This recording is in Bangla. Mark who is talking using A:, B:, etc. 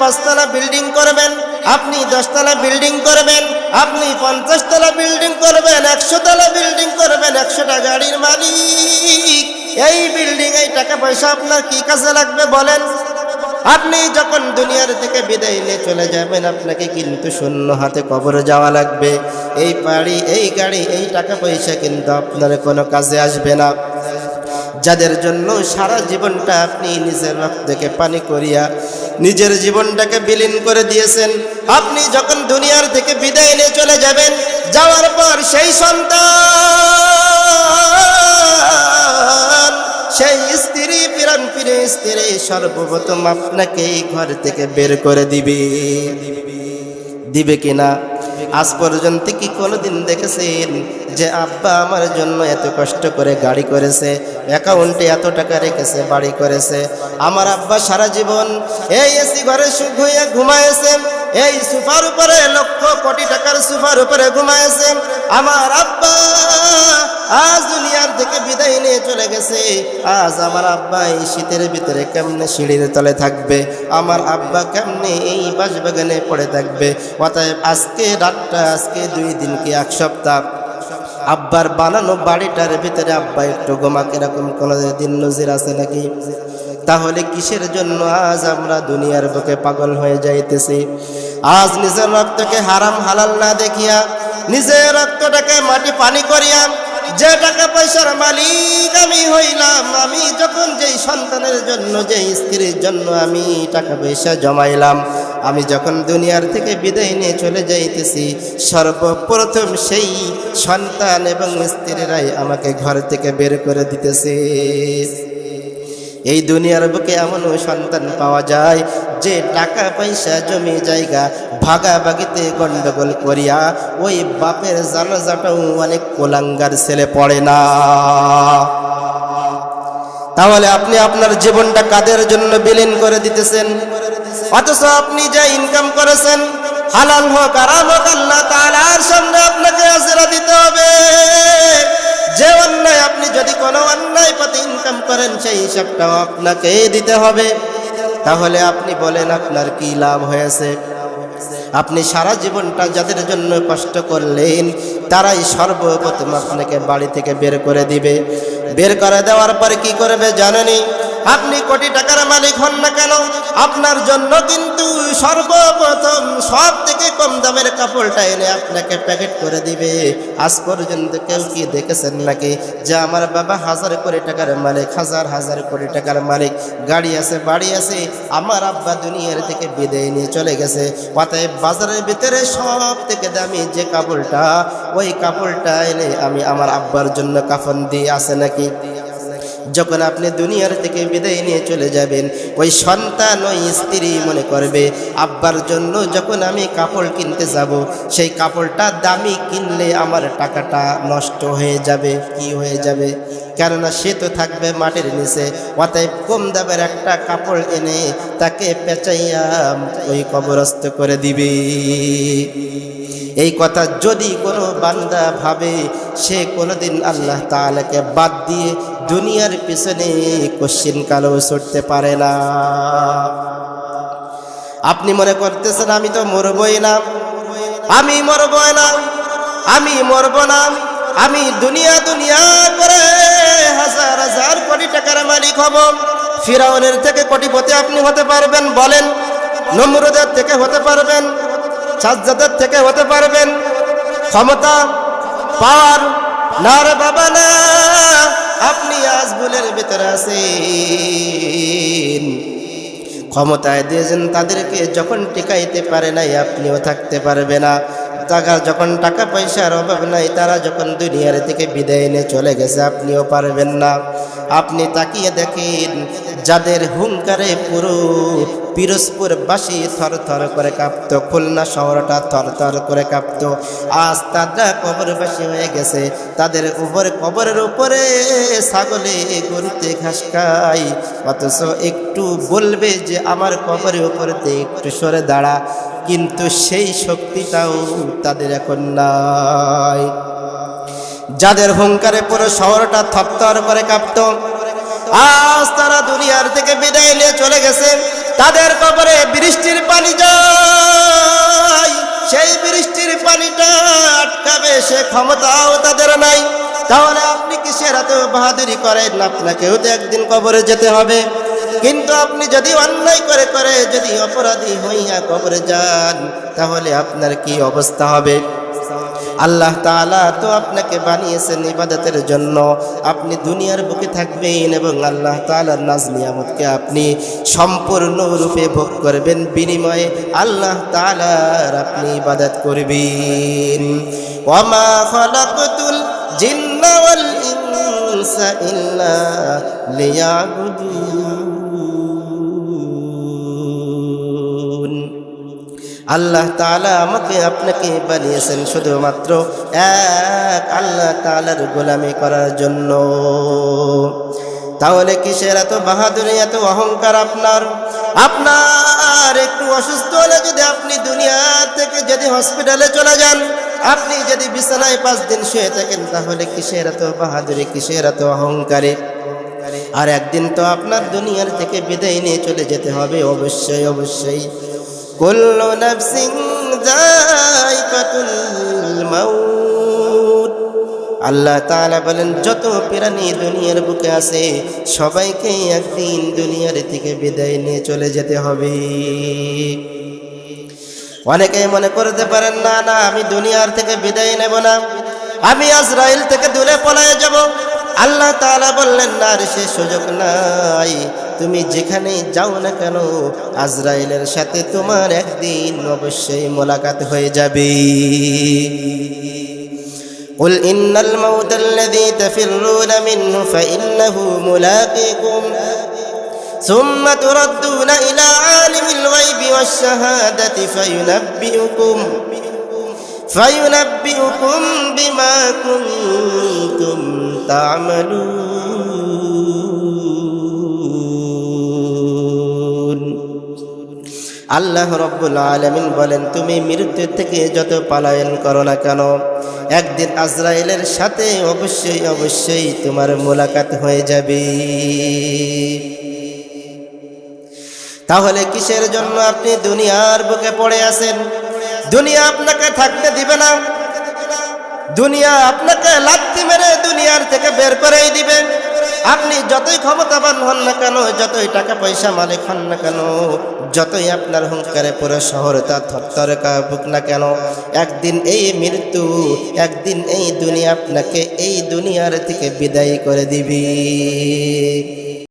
A: পাঁচতলা বিল্ডিং করবেন, আপনি দশতলা বিল্ডিং করবেন, আপনি পঞ্চাশতলা বিল্ডিং করবেন একশো তলা বিল্ডিং করবেন, একশোটা গাড়ির মালিক। এই বিল্ডিং এই টাকা পয়সা আপনার কি কাজে লাগবে বলেন? আপনি যখন দুনিয়ার থেকে বিদায় নিয়ে চলে যাবেন, আপনাকে কিন্তু শূন্য হাতে কবরে যাওয়া লাগবে। এই বাড়ি, এই গাড়ি, এই টাকা পয়সা কিন্তু আপনার কোনো কাজে আসবে না। যাদের জন্য সারা জীবনটা আপনি নিজের রক্তকে পানি করিয়া নিজের জীবনটাকে বিলীন করে দিয়েছেন। আপনি যখন দুনিয়ার থেকে বিদায় নিয়ে চলে যাবেন, যাওয়ার পর সেই সন্তান, সেই স্ত্রী পিরান ফিরে স্ত্রী সর্বপ্রথম আপনাকে এই ঘর থেকে বের করে দিবে। দিবে কিনা? আজ পর্যন্ত কি কোনোদিন দেখেছেন যে আব্বা আমার জন্য এত কষ্ট করে গাড়ি করেছে অ্যাকাউন্টে এত টাকা রেখেছে, বাড়ি করেছে? আমার আব্বা সারা জীবন এই এসি ঘরে সুখ হয়ে ঘুমায়েছে এই সুফার উপরে লক্ষ কোটি টাকার সুফার উপরে ঘুমায়েছে আমার আব্বা আজ দুনিয়ার থেকে বিদায় নিয়ে চলে গেছে। আজ আমার আব্বা এই শীতের ভিতরে কেমনে সিঁড়ির তলে থাকবে? আমার আব্বা কেমনে এই বাসবাগানে পড়ে থাকবে? অতএব আজকে রাতটা, আজকে দুই দিন কি এক সপ্তাহ? আব্বার বানানো বাড়িটার ভিতরে আব্বা একটু গোমা কীরকম কোনো দিন নজির আছে নাকি? তাহলে কিসের জন্য আজ আমরা দুনিয়ার বুকে পাগল হয়ে যাইতেছি? আজ নিজের রক্তকে হারাম হালাল না দেখিয়া, নিজের রক্তটাকে মাটি পানি করিয়া, যে টাকা পয়সার মালিক আমি হইলাম, আমি যখন যেই সন্তানের জন্য, যেই স্ত্রীর জন্য আমি টাকা পয়সা জমাইলাম, আমি যখন দুনিয়ার থেকে বিদায় নিয়ে চলে যাইতেছি, সর্বপ্রথম সেই সন্তান এবং স্ত্রীরাই আমাকে ঘর থেকে বের করে দিতেছে। এই দুনিয়ার বুকে এমনও সন্তান পাওয়া যায় যে টাকা, পয়সা, জমি, জায়গা ভাগাভাগিতে গন্ডগোল করিয়া ওই বাপের জানাজাটাও অনেক কোলাঙ্গার ছেলে পড়ে না। তাহলে আপনি আপনার জীবনটা কাদের জন্য বিলীন করে দিতেছেন? অথচ আপনি যা ইনকাম করেছেন হালাল হোক আরাম হোক, আল্লাহ তাআলার সামনে আপনাকে হাজিরা দিতে হবে। যে অন্যায় আপনি যদি কোনো অন্যায় পথে ইনকাম করেন, সেই হিসাবটাও আপনাকে দিতে হবে। তাহলে আপনি বলেন, আপনার কি লাভ হয়েছে? আপনি সারা জীবনটা যাদের জন্য কষ্ট করলেন, তারাই সর্বপ্রথম আপনাকে বাড়ি থেকে বের করে দিবে। বের করে দেওয়ার পরে কি করবে জানেনি আপনি কোটি টাকার মালিক হন না কেন? আপনার জন্য কিন্তু সর্বপ্রথম সব থেকে কম দামের কাপড়টা এনে আপনাকে প্যাকেট করে দিবে। আজ পর্যন্ত কেউ কি দেখেছেন নাকি যে আমার বাবা হাজার কোটি টাকার মালিক, হাজার হাজার কোটি টাকার মালিক? গাড়ি আছে, বাড়ি আছে, আমার আব্বা দুনিয়ার থেকে বিদায় নিয়ে চলে গেছে। অতএব বাজারের ভিতরে সব থেকে দামি যে কাপড়টা, ওই কাপড়টা এনে আমি আমার আব্বার জন্য কাফন দিয়ে আসে নাকি? যখন আপনি দুনিয়ার থেকে বিদায় নিয়ে চলে যাবেন, ওই সন্তান ওই স্ত্রী মনে করবে, আব্বার জন্য যখন আমি কাপড় কিনতে যাব, সেই কাপড়টা দামি কিনলে আমার টাকাটা নষ্ট হয়ে যাবে। কি হয়ে যাবে? কেননা সে তো থাকবে মাটির নিচে, অতএব কম দামের একটা কাপড় এনে তাকে পেঁচাইয়া ওই কবরস্থ করে দিবে। এই কথা যদি কোনো বান্দা ভাবে, সে কোনোদিন আল্লাহ তাআলাকে বাদ দিয়ে দুনিয়ার পিছনে কোশ্চিন কালো ছুটতে পারে না। আপনি মনে করতেছেন, আমি তো মরবই না। আমি মরব না। আমি মরব না। আমি দুনিয়া দুনিয়া করে হাজার হাজার কোটি টাকার মালিক হব। ফিরাউনের থেকে কোটিপতি আপনি হতে পারবেন বলেন, নমরুদের থেকে হতে পারবেন সাজ্জাদের থেকে হতে পারবেন। ক্ষমতা, পাওয়ার, না রে বাবা না, আপনি আজ ভুলের ভেতরে আছেন। ক্ষমতায় দিয়েছেন তাদেরকে, যখন টিকাইতে পারে নাই, আপনিও থাকতে পারবে না। টাকা যখন টাকা পয়সার অভাব নাই, তারা যখন দুনিয়ার থেকে বিদায় নিয়ে চলে গেছে, আপনিও পারবেন না। আপনি তাকিয়ে দেখেন, যাদের হুঙ্কারে পুরো পিরোজপুরবাসী থর থর করে কাঁপত, খুলনা শহরটা থর থর করে কাঁপত। আজ তারা কবরবাসী হয়ে গেছে, তাদের উপরে কবরের উপরে ছাগলে গরুতে ঘাস খায়। অথচ একটু বলবে যে, আমার কবরের উপরেতে একটু সরে দাঁড়া। কিন্তু সেই শক্তিটাও তাদের এখন নাই। যাদের হুঙ্কারে পুরো শহরটা থপ্তর করে কাঁপত, আজ তারা দুনিয়ার থেকে বিদায় নিয়ে চলে গেছে। তাদের কবরে বৃষ্টির পানি যায়, সেই বৃষ্টির পানিটা আটকাবে সে ক্ষমতাও তাদের নাই। তাহলে আপনি কি সেরাতেও বাহাদুরি করেন? আপনাকেও তো একদিন কবরে যেতে হবে। কিন্তু আপনি যদি অন্যায় করে করে যদি অপরাধী হইয়া কবরে যান, তাহলে আপনার কি অবস্থা হবে? আল্লাহ তাআলা তো আপনাকে বানিয়েছেন ইবাদতের জন্য। আপনি দুনিয়ার বুকে থাকবেন এবং আল্লাহ তাআলার নাজ নিয়ামতকে আপনি সম্পূর্ণ রূপে ভোগ করবেন। বিনিময়ে আল্লাহ তালার আপনি ইবাদত করবেন। ইনসা ইল্লা আল্লাহ তাআলা আমাকে আপনাকে বানিয়েছেন শুধুমাত্র এক আল্লাহ তালার গোলামি করার জন্য। তাহলে কিসের এত বাহাদুরি, এত অহংকার আপনার? আপনার একটু অসুস্থ হলে যদি আপনি দুনিয়া থেকে যদি হসপিটালে চলে যান, আপনি যদি বিছানায় পাঁচ দিন শুয়ে থাকেন, তাহলে কিসের এত বাহাদুরি, কিসের এত অহংকারে? আর একদিন তো আপনার দুনিয়ার থেকে বিদায় নিয়ে চলে যেতে হবে, অবশ্যই অবশ্যই। কুল্লু নাফসিন যায়কাতুল মাউত। আল্লাহ তাআলা বলেন, যত প্রাণী দুনিয়ার বুকে আছে, সবাইকে একদিন দুনিয়ার থেকে বিদায় নিয়ে চলে যেতে হবে। অনেকেই মনে করতে পারেন, না না, আমি দুনিয়ার থেকে বিদায় নেব না। আমি আজরাইল থেকে দূরে পলায় যাব। আল্লাহ তাআলা বললেন, না আর সে সুযোগ নাই। তুমি যেখানেই যাও না কেন আজরাইলের সাথে তোমার একদিন অবশ্যই মোলাকাত হয়ে যাবে قل إن الموت الذي تفرون منه فإنه ملاقيكم ثم تردون إلى عالم الغيب والشهادة فينبئكم فينبئكم بما كنتم تعملون আল্লাহ রব্বুল আলমিন বলেন, তুমি মৃত্যু থেকে যত পালায়ন করো না কেন? একদিন আজরাইলের সাথে অবশ্যই অবশ্যই তোমার মোলাকাত হয়ে যাবে। তাহলে কিসের জন্য আপনি দুনিয়ার বুকে পড়ে আছেন? দুনিয়া আপনাকে থাকতে দিবে না। দুনিয়া আপনাকে লাত্তি মেরে দুনিয়ার থেকে বের করেই দিবে। আপনি যতই ক্ষমতাবান হন না কেন, যতই টাকা পয়সা মালিক হন না কেন, যতই আপনার হুঙ্কারে পুরো শহর তা থরথরে কাবুক না কেন, একদিন এই মৃত্যু, একদিন এই দুনিয়া আপনাকে এই দুনিয়ার থেকে বিদায় করে দিবি।